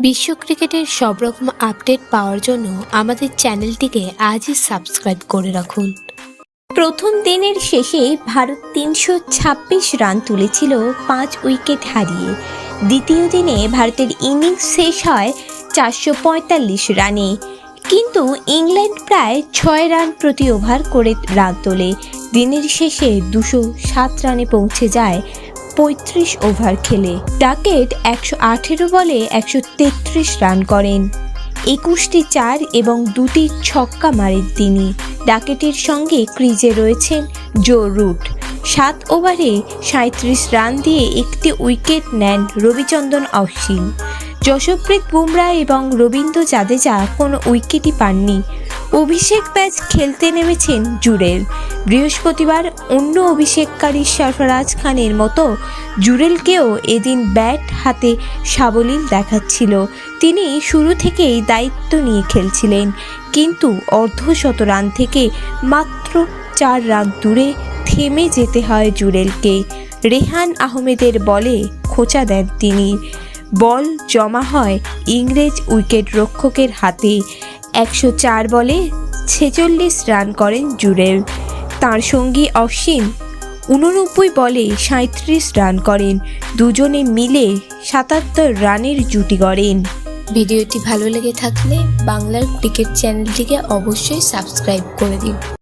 বিশ্ব ক্রিকেটের সব রকম আপডেট পাওয়ার জন্য আমাদের চ্যানেলটিকে আজই সাবস্ক্রাইব করে রাখুন। প্রথম দিনের শেষে ভারত তিনশো ছাব্বিশ রান তুলেছিল পাঁচ উইকেট হারিয়ে। দ্বিতীয় দিনে ভারতের ইনিংস শেষ হয় চারশো পঁয়তাল্লিশ রানে। কিন্তু ইংল্যান্ড প্রায় ছয় রান প্রতি ওভার করে রান তোলে। দিনের শেষে দুশো সাত রানে পৌঁছে যায় পঁয়ত্রিশ ওভার খেলে। ডাকেট একশো আঠেরো বলে একশো তেত্রিশ রান করেন। একুশটি চার এবং দুটি ছক্কা মারেন তিনি। ডাকেটের সঙ্গে ক্রিজে রয়েছেন জো রুট। সাত ওভারে সাঁত্রিশ রান দিয়ে একটি উইকেট নেন রবিচন্দন অশ্বিন। যশপ্রীত বুমরা এবং রবীন্দ্র জাদেজা কোনো উইকেটই পাননি। অভিষেক ম্যাচ খেলতে নেমেছেন জুরেল। বৃহস্পতিবার অন্য অভিষেককারী সরফরাজ খানের মতো জুরেলকেও এদিন ব্যাট হাতে সাবলীল দেখাচ্ছিল। তিনি শুরু থেকেই দায়িত্ব নিয়ে খেলছিলেন, কিন্তু অর্ধশত রান থেকে মাত্র চার রান দূরে থেমে যেতে হয় জুরেলকে। রেহান আহমেদের বলে খোঁচা দেন তিনি। বল জমা হয় ইংরেজ উইকেট রক্ষকের হাতে। একশো চার বলে ছেচল্লিশ রান করেন জুরেল। তার সঙ্গী অশ্বিন উননব্বই বলে সাঁত্রিশ রান করেন। দুজনে মিলে সাতাত্তর রানের জুটি গড়েন। ভিডিওটি ভালো লেগে থাকলে বাংলার ক্রিকেট চ্যানেলটিকে অবশ্যই সাবস্ক্রাইব করে দিন।